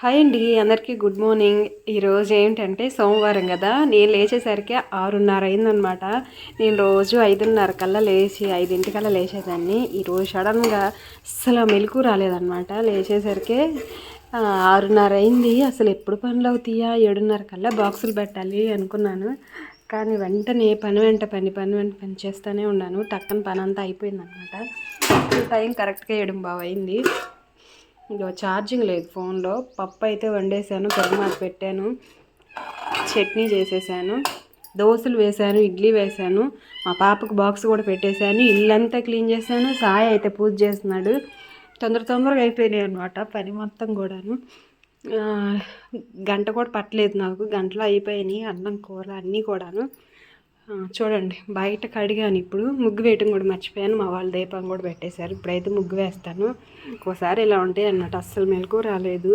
Hi అండి అందరికీ good morning. ఈరోజు ఏంటంటే సోమవారం కదా నేను లేచేసరికి ఆరున్నర అయిందనమాట. నేను రోజు ఐదున్నర కల్లా లేచి ఐదింటికల్లా లేచేదాన్ని. ఈరోజు సడన్గా అసలు మెలకు రాలేదన్నమాట లేచేసరికి ఆరున్నర అయింది. అసలు ఎప్పుడు పనులు అవుతాయా? ఏడున్నర కల్లా బాక్సులు పెట్టాలి అనుకున్నాను. కానీ వెంటనే పని వెంట పని పని వెంట పని చేస్తూనే ఉన్నాను. టక్కన పని అంతా అయిపోయిందనమాట. టైం కరెక్ట్గా ఏడు బాగా అయింది ఇదో ఛార్జింగ్ లేదు ఫోన్లో. పప్పు అయితే వండేసాను పెరుమాత పెట్టాను చట్నీ చేసేసాను దోశలు వేశాను ఇడ్లీ వేశాను మా పాపకు బాక్స్ కూడా పెట్టేశాను ఇల్లంతా క్లీన్ చేశాను సాయి అయితే పూజ చేస్తున్నాడు. తొందర తొందరగా అయిపోయినాయి అనమాట పని మొత్తం కూడాను. గంట కూడా పట్టలేదు నాకు గంటలో అయిపోయినాయి అన్నం కూర అన్నీ కూడాను. చూడండి బయట కడిగాను ఇప్పుడు. ముగ్గు వేయటం కూడా మర్చిపోయాను. మా వాళ్ళు దీపం కూడా పెట్టేశారు. ఇప్పుడైతే ముగ్గు వేస్తాను. ఒక్కోసారి ఇలా ఉంటాయి అన్నట్టు అస్సలు మెలకు రాలేదు.